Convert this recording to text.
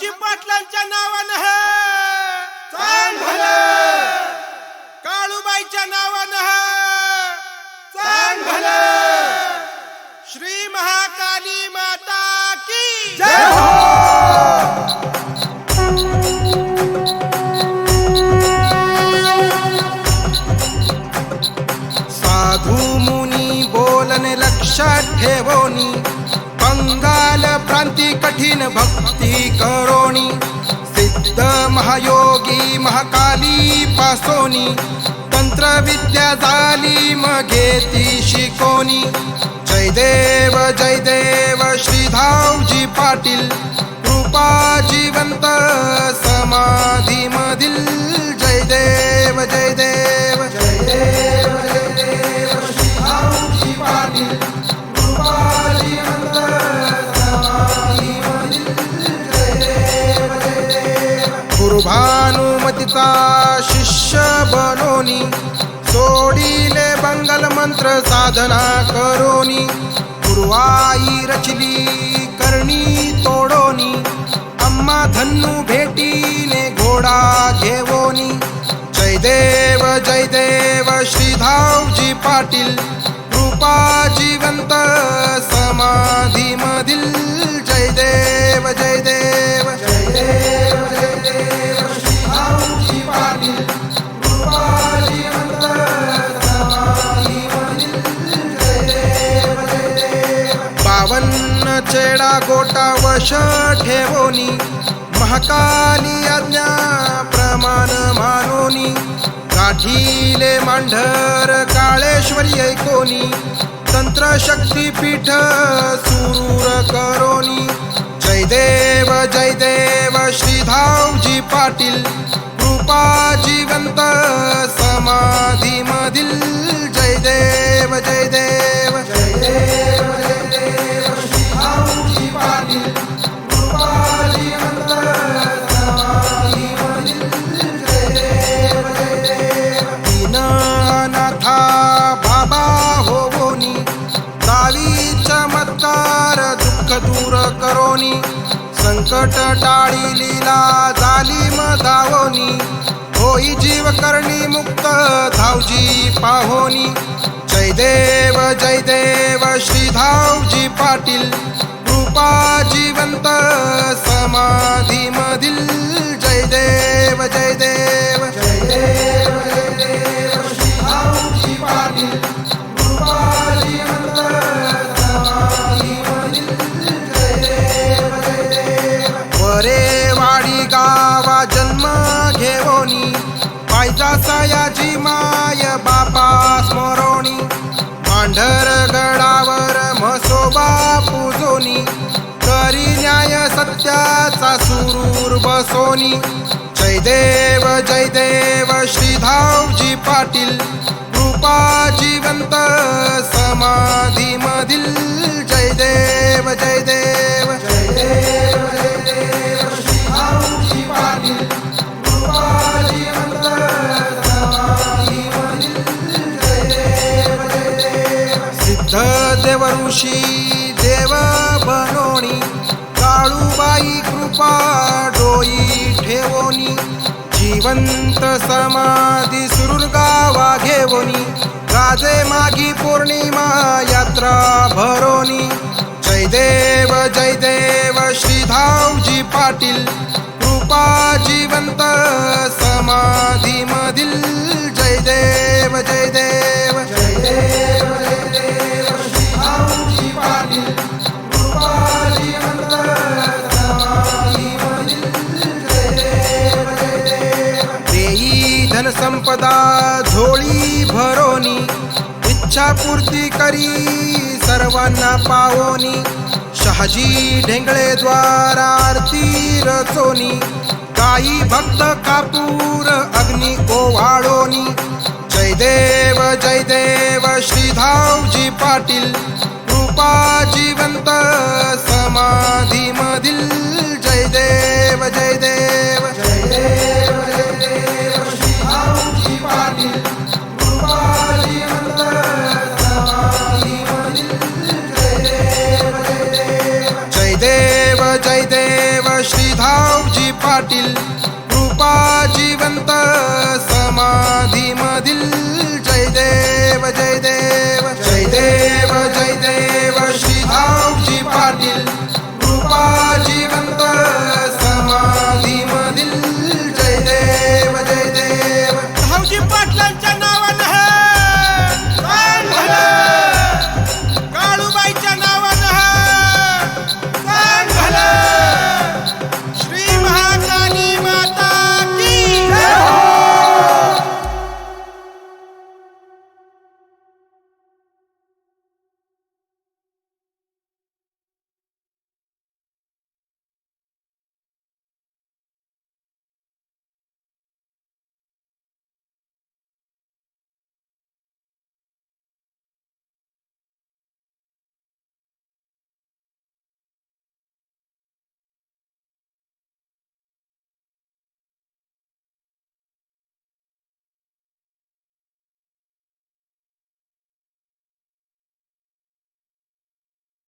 धावजी पाटलांच्या नावानं भलं काळूबाईच्या नावानं भलं श्री महाकाली माता की जय हो. साधू मुनी बोलणे लक्षात ठेवोनी बंगाल प्रांती कठीण भक्ती करोणी सिद्ध महायोगी महाकाली पासोनी। तंत्रविद्या झाली मघेती शिकोनी। जय देव जय देव श्रीधावजी पाटील। कृपा जिवंत गुरुभानुमतीचा शिष्य बनोनी? सोडिले बंगल मंत्र साधना करोनी. गुरुवाई रचली करणी तोडोनी. अम्मा धन्नू भेटीने घोडा घेवोनी. जय देव जय देव श्रीधावजी पाटील. कृपा जिवंत समाधी चेडा गोटा वश ठेवोनी. महाकाली आज्ञा प्रमाण मानोनी. गाठीले मांढर काळेश्वरी ऐकोनी. तंत्र शक्तीपीठ सुरूर करोनी. जय देव जय देव श्रीधावजी पाटील. कृपा जिवंत समाधी संकट टाळी लीला झाली धावोनी. होई जीव करणी मुक्त धावजी पाहोनी. जय देव जय देव श्रीधावजी पाटील. कृपा जिवंत समाधी मधील. जय देव जय देव. सत्याचा सुरूर बसोनी. जय देव जय देव श्रीधावजी पाटील. कृपा जिवंत समाधी मधील जय देव जय देव जय देव जय देव श्रीधावजी पाटील. कृपा जिवंत समाधी मधील जय देव जय देव सिद्ध देव ऋषी देव बनोणी काळूबाई कृपा डोई ठेवोनी. जिवंत समाधी सुरूर घेवोनी गाजे मागी पौर्णिमा यात्रा भरोनी. जय देव जय देव श्रीधावजी पाटील. कृपा जिवंत समाधी मधील जय देव जय देव. संपदा झोळी भरोनी इच्छा पूर्ती करी सर्वांना पावोनी. शहाजी ढेंगळे द्वारा आरती रचोनी. काही भक्त कापूर अग्नी ओवाळोनी. जय देव जय देव श्रीधावजी पाटील. कृपा जिवंत समाधी मधील जय देव पाटील कृपा जिवंत समाधी मधील जय